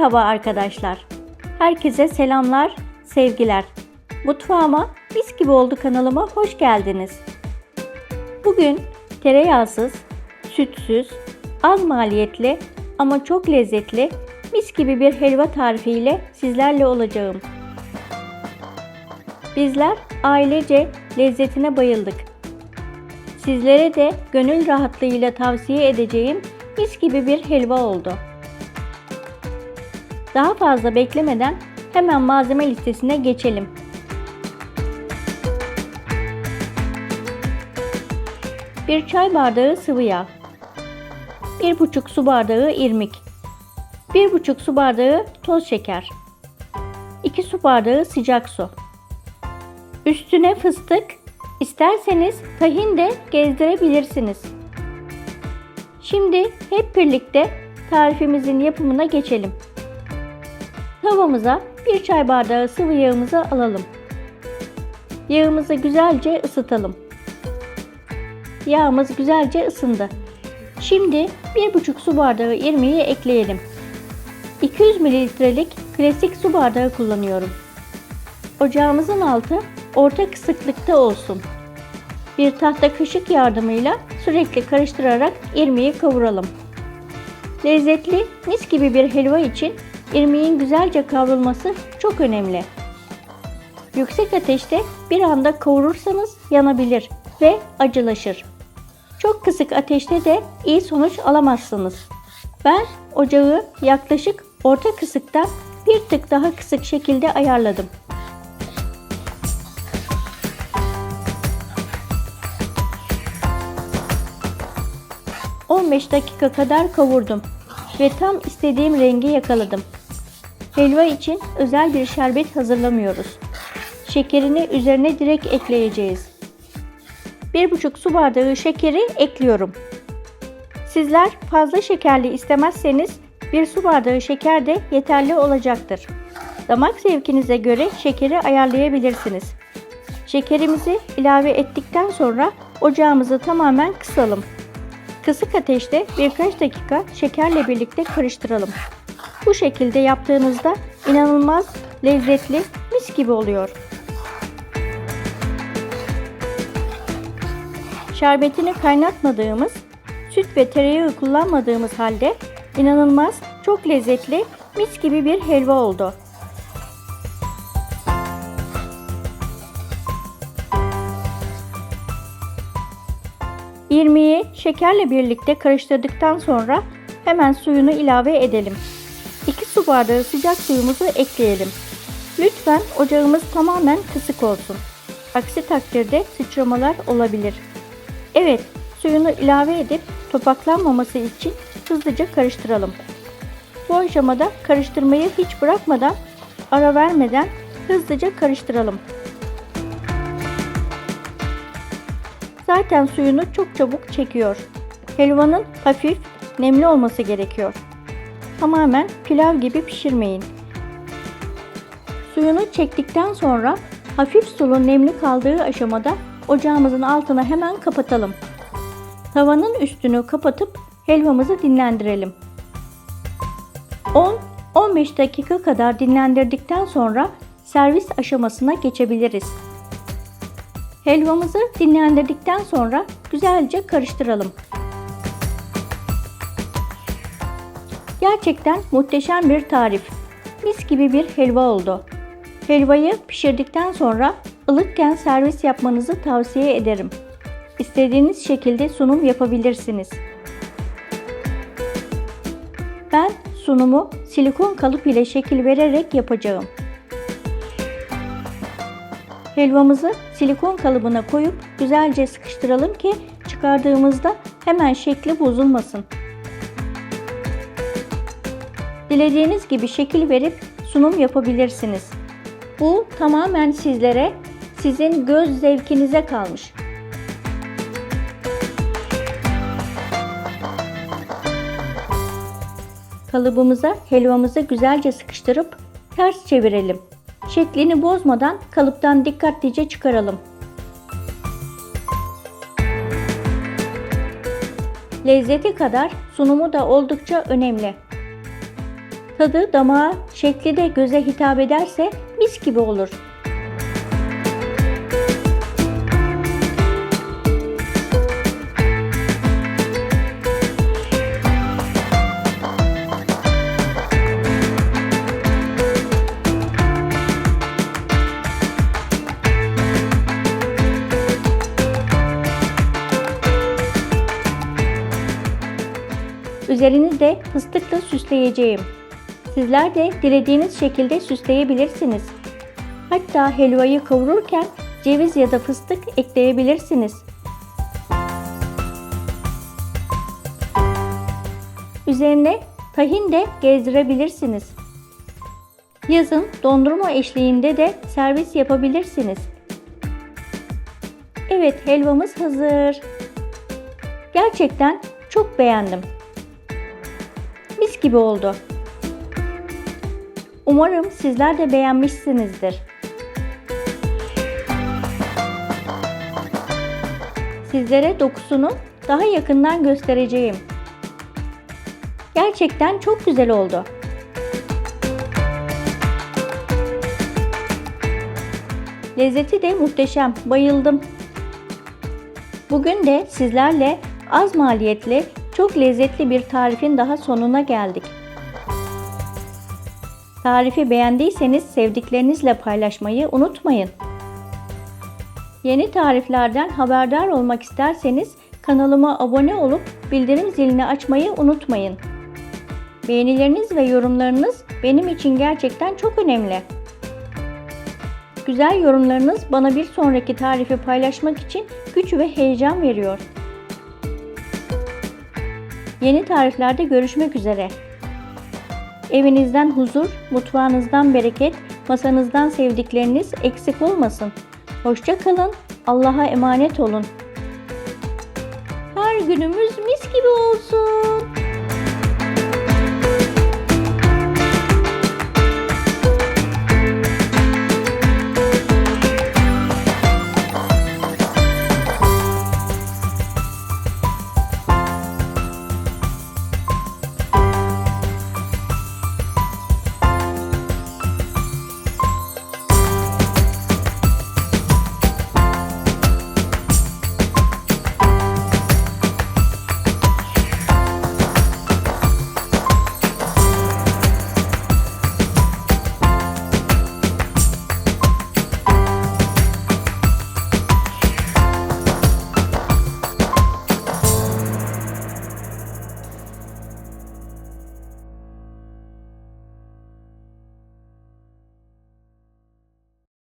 Merhaba arkadaşlar. Herkese selamlar, sevgiler. Mutfağıma mis gibi oldu kanalıma hoş geldiniz. Bugün tereyağsız, sütsüz, az maliyetli ama çok lezzetli mis gibi bir helva tarifi ile sizlerle olacağım. Bizler ailece lezzetine bayıldık. Sizlere de gönül rahatlığıyla tavsiye edeceğim mis gibi bir helva oldu. Daha fazla beklemeden hemen malzeme listesine geçelim. Bir çay bardağı sıvı yağ. 1,5 su bardağı irmik. 1,5 su bardağı toz şeker. 2 su bardağı sıcak su. Üstüne fıstık, isterseniz tahin de gezdirebilirsiniz. Şimdi hep birlikte tarifimizin yapımına geçelim. Tavamıza bir çay bardağı sıvı yağımızı alalım. Yağımızı güzelce ısıtalım. Yağımız güzelce ısındı. Şimdi 1,5 su bardağı irmiği ekleyelim. 200 mililitrelik klasik su bardağı kullanıyorum. Ocağımızın altı orta kısıklıkta olsun. Bir tahta kaşık yardımıyla sürekli karıştırarak irmiği kavuralım. Lezzetli, mis gibi bir helva için irmiğin güzelce kavrulması çok önemli. Yüksek ateşte bir anda kavurursanız yanabilir ve acılaşır. Çok kısık ateşte de iyi sonuç alamazsınız. Ben ocağı yaklaşık orta kısıkta bir tık daha kısık şekilde ayarladım. ...15 dakika kadar kavurdum ve tam istediğim rengi yakaladım. Helva için özel bir şerbet hazırlamıyoruz. Şekerini üzerine direkt ekleyeceğiz. 1,5 su bardağı şekeri ekliyorum. Sizler fazla şekerli istemezseniz 1 su bardağı şeker de yeterli olacaktır. Damak zevkinize göre şekeri ayarlayabilirsiniz. Şekerimizi ilave ettikten sonra ocağımızı tamamen kısalım. Kısık ateşte birkaç dakika şekerle birlikte karıştıralım. Bu şekilde yaptığınızda inanılmaz lezzetli, mis gibi oluyor. Şerbetini kaynatmadığımız, süt ve tereyağı kullanmadığımız halde inanılmaz, çok lezzetli, mis gibi bir helva oldu. İrmiği şekerle birlikte karıştırdıktan sonra hemen suyunu ilave edelim. 2 su bardağı sıcak suyumuzu ekleyelim. Lütfen ocağımız tamamen kısık olsun. Aksi takdirde sıçramalar olabilir. Evet, suyunu ilave edip topaklanmaması için hızlıca karıştıralım. Bu aşamada karıştırmayı hiç bırakmadan, ara vermeden hızlıca karıştıralım. Zaten suyunu çok çabuk çekiyor. Helvanın hafif nemli olması gerekiyor. Tamamen pilav gibi pişirmeyin. Suyunu çektikten sonra hafif sulu nemli kaldığı aşamada ocağımızın altını hemen kapatalım. Tavanın üstünü kapatıp helvamızı dinlendirelim. 10-15 dakika kadar dinlendirdikten sonra servis aşamasına geçebiliriz. Helvamızı dinlendirdikten sonra güzelce karıştıralım. Gerçekten muhteşem bir tarif. Mis gibi bir helva oldu. Helvayı pişirdikten sonra ılıkken servis yapmanızı tavsiye ederim. İstediğiniz şekilde sunum yapabilirsiniz. Ben sunumu silikon kalıp ile şekil vererek yapacağım. Helvamızı silikon kalıbına koyup güzelce sıkıştıralım ki çıkardığımızda hemen şekli bozulmasın. Dilediğiniz gibi şekil verip sunum yapabilirsiniz. Bu tamamen sizlere, sizin göz zevkinize kalmış. Kalıbımıza helvamızı güzelce sıkıştırıp ters çevirelim. Şeklini bozmadan kalıptan dikkatlice çıkaralım. Lezzeti kadar sunumu da oldukça önemli. Tadı damağa, şekli de göze hitap ederse mis gibi olur. Üzerini de fıstıkla süsleyeceğim. Sizler de dilediğiniz şekilde süsleyebilirsiniz. Hatta helvayı kavururken ceviz ya da fıstık ekleyebilirsiniz. Üzerine tahin de gezdirebilirsiniz. Yazın dondurma eşliğinde de servis yapabilirsiniz. Evet helvamız hazır. Gerçekten çok beğendim. Mis gibi oldu. Umarım sizler de beğenmişsinizdir. Sizlere dokusunu daha yakından göstereceğim. Gerçekten çok güzel oldu. Lezzeti de muhteşem. Bayıldım. Bugün de sizlerle az maliyetli, çok lezzetli bir tarifin daha sonuna geldik. Tarifi beğendiyseniz sevdiklerinizle paylaşmayı unutmayın. Yeni tariflerden haberdar olmak isterseniz kanalıma abone olup bildirim zilini açmayı unutmayın. Beğenileriniz ve yorumlarınız benim için gerçekten çok önemli. Güzel yorumlarınız bana bir sonraki tarifi paylaşmak için güç ve heyecan veriyor. Yeni tariflerde görüşmek üzere. Evinizden huzur, mutfağınızdan bereket, masanızdan sevdikleriniz eksik olmasın. Hoşça kalın, Allah'a emanet olun. Her günümüz mis gibi olsun.